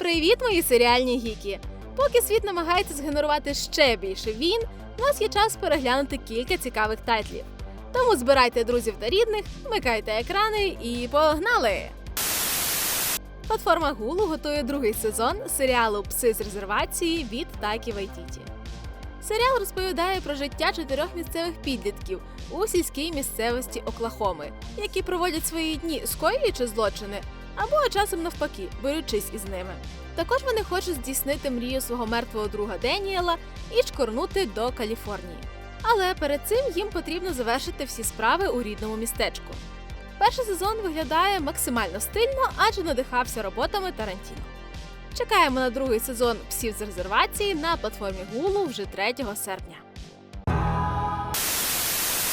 Привіт, мої серіальні гіки! Поки світ намагається згенерувати ще більше війн, у нас є час переглянути кілька цікавих тайтлів. Тому збирайте друзів та рідних, вмикайте екрани і погнали! Платформа Hulu готує другий сезон серіалу Пси з резервації від Такі Вайтіті. Серіал розповідає про життя чотирьох місцевих підлітків у сільській місцевості Оклахоми, які проводять свої дні, скоюючи злочини, або часом навпаки, борючись із ними. Також вони хочуть здійснити мрію свого мертвого друга Деніела і чкорнути до Каліфорнії. Але перед цим їм потрібно завершити всі справи у рідному містечку. Перший сезон виглядає максимально стильно, адже надихався роботами Тарантіно. Чекаємо на другий сезон псів з резервації на платформі Hulu вже 3 серпня.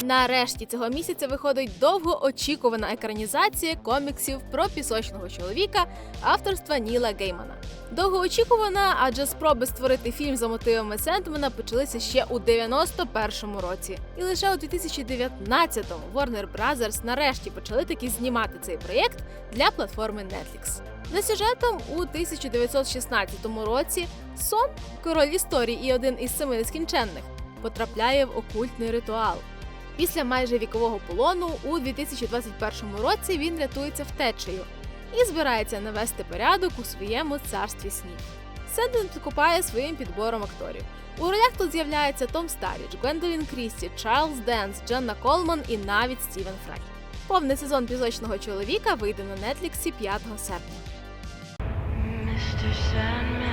Нарешті цього місяця виходить довгоочікувана екранізація коміксів про пісочного чоловіка авторства Ніла Геймана. Довгоочікувана, адже спроби створити фільм за мотивами Сендмена почалися ще у 91-му році. І лише у 2019-му Warner Bros. нарешті почали таки знімати цей проєкт для платформи Netflix. За сюжетом у 1916 році Сон, король історії і один із семи нескінченних, потрапляє в окультний ритуал. Після майже вікового полону у 2021 році він рятується втечею і збирається навести порядок у своєму царстві снів. Сенден підкупає своїм підбором акторів. У ролях тут з'являється Том Старіч, Гвендолін Крісті, Чарльз Денс, Дженна Колман і навіть Стівен Фрай. Повний сезон пісочного чоловіка вийде на Нетліксі 5 серпня. Mr. Sandman,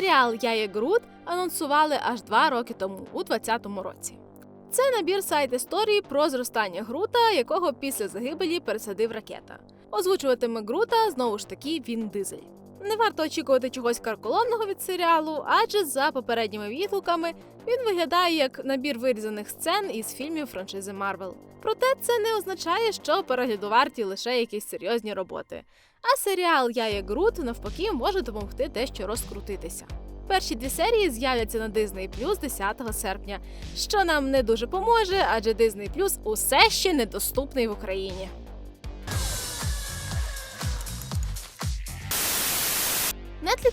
Серіал Я є Грут анонсували аж два роки тому, у 2020 році. Це набір сайт історії про зростання Грута, якого після загибелі пересадив ракета. Озвучуватиме Грута знову ж таки він дизель. Не варто очікувати чогось карколомного від серіалу, адже за попередніми відгуками він виглядає як набір вирізаних сцен із фільмів франшизи Марвел. Проте це не означає, що перегляду варті лише якісь серйозні роботи. А серіал Я є Грут навпаки може допомогти дещо розкрутитися. Перші дві серії з'являться на Disney Plus 10 серпня, що нам не дуже поможе, адже Disney Plus усе ще недоступний в Україні.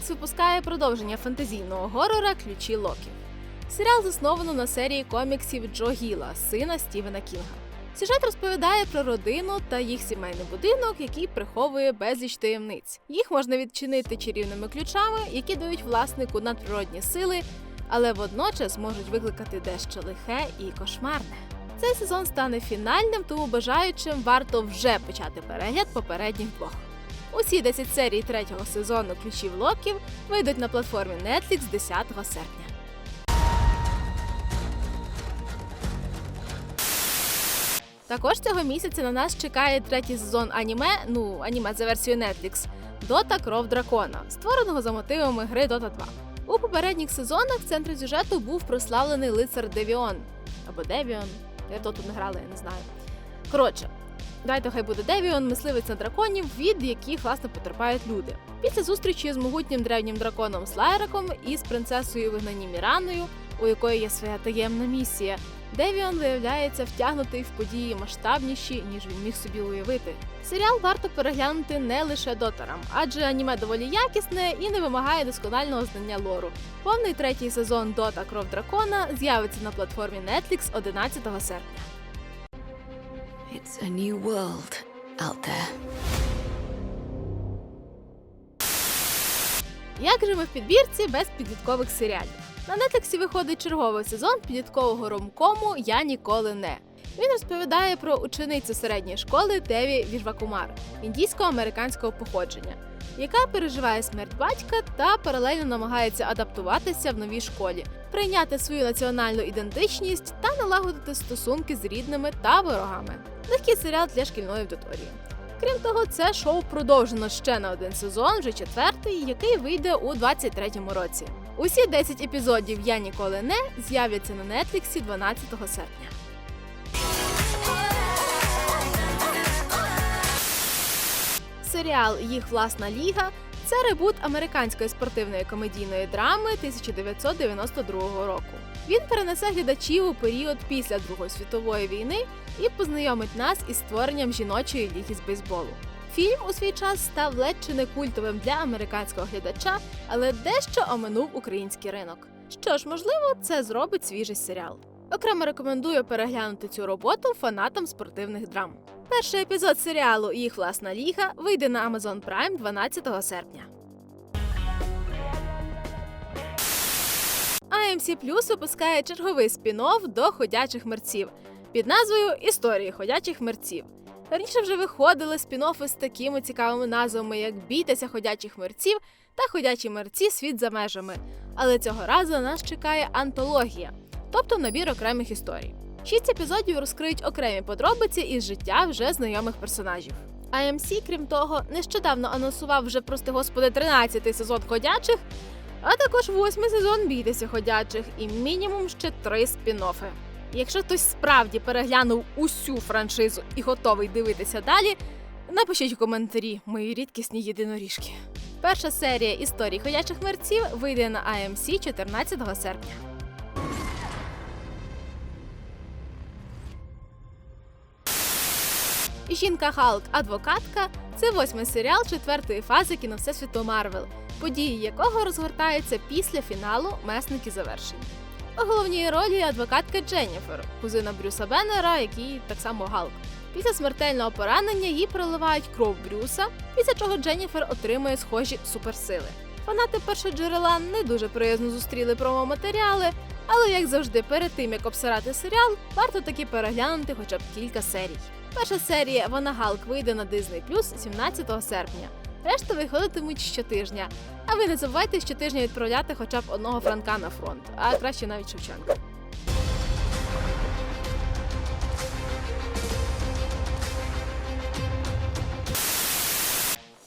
Netflix випускає продовження фентезійного горора Ключі Локі. Серіал засновано на серії коміксів Джо Гіла, сина Стівена Кінга. Сюжет розповідає про родину та їх сімейний будинок, який приховує безліч таємниць. Їх можна відчинити чарівними ключами, які дають власнику надприродні сили, але водночас можуть викликати дещо лихе і кошмарне. Цей сезон стане фінальним, тому бажаючим варто вже почати перегляд попередніх двох. Усі 10 серій третього сезону ключів локів вийдуть на платформі Netflix 10 серпня. Також цього місяця на нас чекає третій сезон аніме, ну аніме за версією Netflix Дота Кров Дракона, створеного за мотивами гри Dota 2. У попередніх сезонах в центрі сюжету був прославлений лицар Девіон або Девіон. Я то тут не грала, я не знаю. Коротше, Дайте хай буде Девіон, мисливець на драконів, від яких власне потерпають люди. Після зустрічі з могутнім древнім драконом Слайраком і з принцесою вигнані Міраною, у якої є своя таємна місія, Девіон виявляється втягнутий в події масштабніші, ніж він міг собі уявити. Серіал варто переглянути не лише доторам, адже аніме доволі якісне і не вимагає досконального знання лору. Повний третій сезон Дота Кров Дракона з'явиться на платформі Netflix 11 серпня. It's a new world out there. Як же ми в підбірці без підліткових серіалів? На Нетфліксі виходить черговий сезон підліткового ромкому Я ніколи не. Він розповідає про ученицю середньої школи Деві Віжвакумар індійсько-американського походження, яка переживає смерть батька та паралельно намагається адаптуватися в новій школі, прийняти свою національну ідентичність та налагодити стосунки з рідними та ворогами. Легкий серіал для шкільної аудиторії. Крім того, це шоу продовжено ще на один сезон, вже четвертий, який вийде у 23-му році. Усі 10 епізодів Я ніколи не з'являться на Нетфліксі 12 серпня. Серіал Їх власна ліга це ребут американської спортивної комедійної драми 1992 року. Він перенесе глядачів у період після Другої світової війни і познайомить нас із створенням жіночої ліги з бейсболу. Фільм у свій час став ледь чи не культовим для американського глядача, але дещо оминув український ринок. Що ж, можливо, це зробить свіжий серіал. Окремо рекомендую переглянути цю роботу фанатам спортивних драм. Перший епізод серіалу і їх власна ліга вийде на Amazon Prime 12 серпня. AMC Plus випускає черговий спін-офф до ходячих мерців під назвою Історії ходячих мерців. Раніше вже виходили спін-оффи з такими цікавими назвами, як Бійтеся ходячих мерців та Ходячі мерці світ за межами. Але цього разу нас чекає антологія, тобто набір окремих історій. Шість епізодів розкриють окремі подробиці із життя вже знайомих персонажів. AMC, крім того, нещодавно анонсував вже, прости господи, 13-й сезон ходячих, а також восьмий сезон Бійтеся ходячих і мінімум ще три спін-оффи. Якщо хтось справді переглянув усю франшизу і готовий дивитися далі, напишіть у коментарі мої рідкісні єдиноріжки. Перша серія історій ходячих мерців вийде на AMC 14 серпня. Жінка Халк адвокатка це восьмий серіал четвертої фази кіновсесвіту Марвел, події якого розгортаються після фіналу Месники завершень. У головній ролі адвокатка Дженніфер, кузина Брюса Беннера, який так само Галк. Після смертельного поранення їй проливають кров Брюса, після чого Дженніфер отримує схожі суперсили. Фанати першоджерела не дуже приязно зустріли промо-матеріали, але як завжди, перед тим як обсирати серіал, варто таки переглянути хоча б кілька серій. Перша серія Вона Галк вийде на Disney Plus 17 серпня. Решта виходитимуть щотижня. А ви не забувайте щотижня відправляти хоча б одного франка на фронт, а краще навіть Шевченка.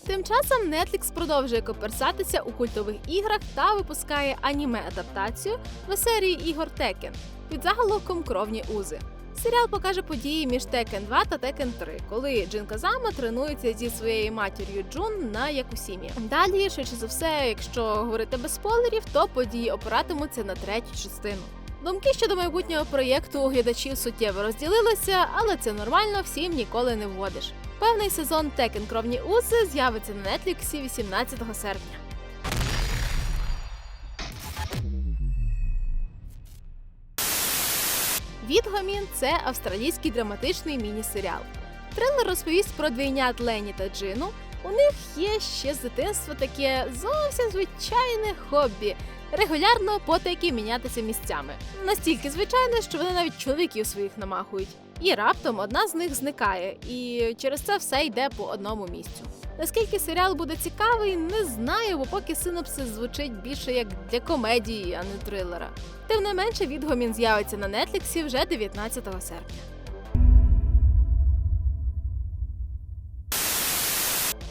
Тим часом Netflix продовжує коперсатися у культових іграх та випускає аніме-адаптацію в серії ігор Tekken під заголовком Кровні узи. Серіал покаже події між Tekken 2 та Tekken 3, коли Джин Казама тренується зі своєю матір'ю Джун на Якусімі. Далі, швидше за все, якщо говорити без спойлерів, то події опиратимуться на третю частину. Думки щодо майбутнього проєкту у глядачів суттєво розділилися, але це нормально, всім ніколи не вводиш. Певний сезон Tekken Кровні Узи з'явиться на Нетліксі 18 серпня. Відгомін це австралійський драматичний міні-серіал. Трилер розповість про двійнят Лені та Джину. У них є ще з дитинства таке зовсім звичайне хобі регулярно потайки мінятися місцями. Настільки звичайне, що вони навіть чоловіків своїх намахують. І раптом одна з них зникає, і через це все йде по одному місцю. Наскільки серіал буде цікавий, не знаю, бо поки синопсис звучить більше як для комедії, а не трилера. Тим не менше, відгомін з'явиться на Нетліксі вже 19 серпня.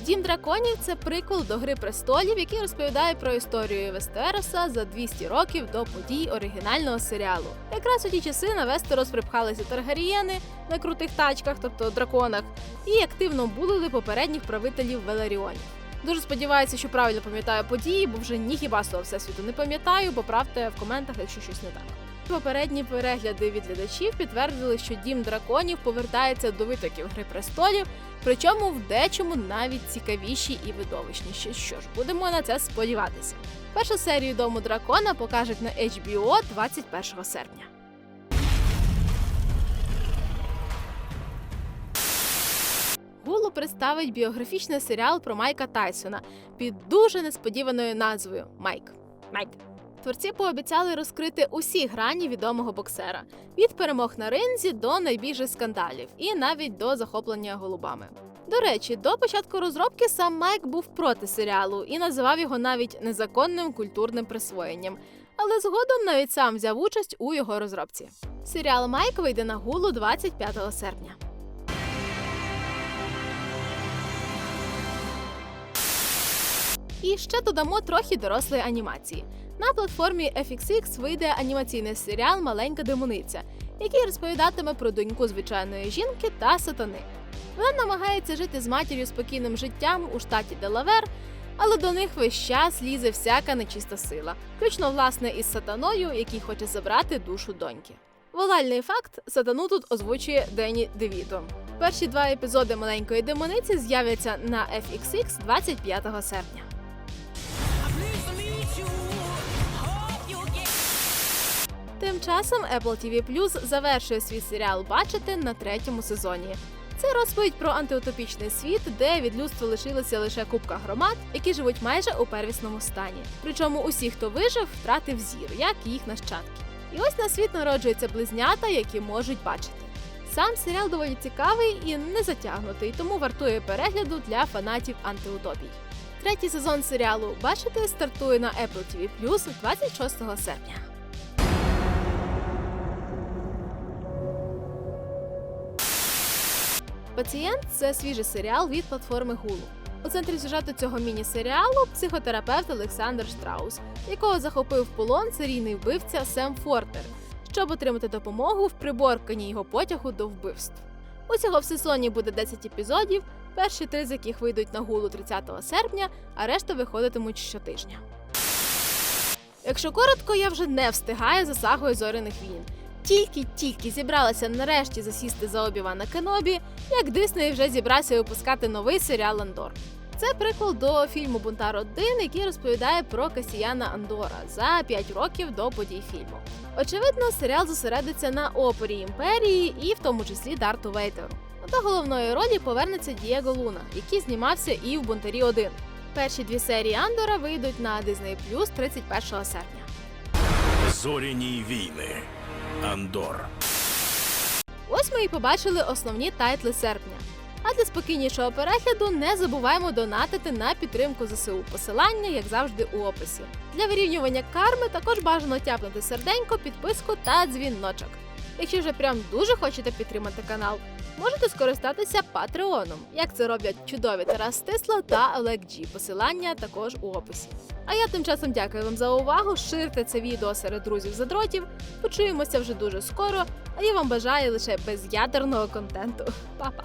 Дім драконів це приквел до Гри престолів, який розповідає про історію Вестероса за 200 років до подій оригінального серіалу. Якраз у ті часи на Вестерос припхалися Таргарієни на крутих тачках, тобто драконах, і активно булили попередніх правителів Веларіонів. Дуже сподіваюся, що правильно пам'ятаю події, бо вже ні хіба з того всесвіту не пам'ятаю. Поправте в коментах, якщо щось не так. Попередні перегляди від глядачів підтвердили, що дім драконів повертається до витоків Гри престолів, причому в дечому навіть цікавіші і видовищніші. Що ж, будемо на це сподіватися. Першу серію дому дракона покажуть на HBO 21 серпня. Гулу представить біографічний серіал про Майка Тайсона під дуже несподіваною назвою Майк. Майк. Творці пообіцяли розкрити усі грані відомого боксера від перемог на ринзі до найбільших скандалів і навіть до захоплення голубами. До речі, до початку розробки сам Майк був проти серіалу і називав його навіть незаконним культурним присвоєнням, але згодом навіть сам взяв участь у його розробці. Серіал Майк вийде на гулу 25 серпня. І ще додамо трохи дорослої анімації. На платформі FXX вийде анімаційний серіал Маленька демониця, який розповідатиме про доньку звичайної жінки та сатани. Вона намагається жити з матір'ю спокійним життям у штаті Делавер, Але до них весь час лізе всяка нечиста сила, включно власне із сатаною, який хоче забрати душу доньки. Волальний факт сатану тут озвучує Дені Девіто. Перші два епізоди маленької демониці з'являться на FXX 25 серпня. Тим часом Apple TV Plus завершує свій серіал Бачити на третьому сезоні. Це розповідь про антиутопічний світ, де від людства лишилася лише купка громад, які живуть майже у первісному стані. Причому усі, хто вижив, втратив зір, як їх нащадки. І ось на світ народжуються близнята, які можуть бачити. Сам серіал доволі цікавий і не затягнутий, тому вартує перегляду для фанатів антиутопій. Третій сезон серіалу Бачити стартує на Apple TV Plus 26 серпня. Пацієнт це свіжий серіал від платформи Hulu. У центрі сюжету цього міні-серіалу психотерапевт Олександр Штраус, якого захопив в полон серійний вбивця Сем Фортер, щоб отримати допомогу в приборканні його потягу до вбивств. Усього в сезоні буде 10 епізодів, перші три з яких вийдуть на Hulu 30 серпня, а решта виходитимуть щотижня. Якщо коротко, я вже не встигаю за сагою зоряних війн. Тільки-тільки зібралася нарешті засісти за Обівана Кенобі, як Дисней вже зібрався випускати новий серіал Андор. Це приквел до фільму Бунтар 1, який розповідає про Касіяна Андора за 5 років до подій фільму. Очевидно, серіал зосередиться на опорі імперії і в тому числі Дарту Вейтеру. До головної ролі повернеться Дієго Луна, який знімався і в Бунтарі 1. Перші дві серії Андора вийдуть на Disney Plus 31 серпня. Зоряні війни. Андор. Ось ми і побачили основні тайтли серпня. А для спокійнішого перегляду не забуваємо донатити на підтримку ЗСУ. Посилання, як завжди, у описі. Для вирівнювання карми також бажано тяпнути серденько, підписку та дзвіночок. Якщо вже прям дуже хочете підтримати канал, можете скористатися Патреоном, як це роблять чудові Тарас Стисло та Олег Джі. Посилання також у описі. А я тим часом дякую вам за увагу. Ширте це відео серед друзів задротів. Почуємося вже дуже скоро. А я вам бажаю лише безядерного контенту. Па-па!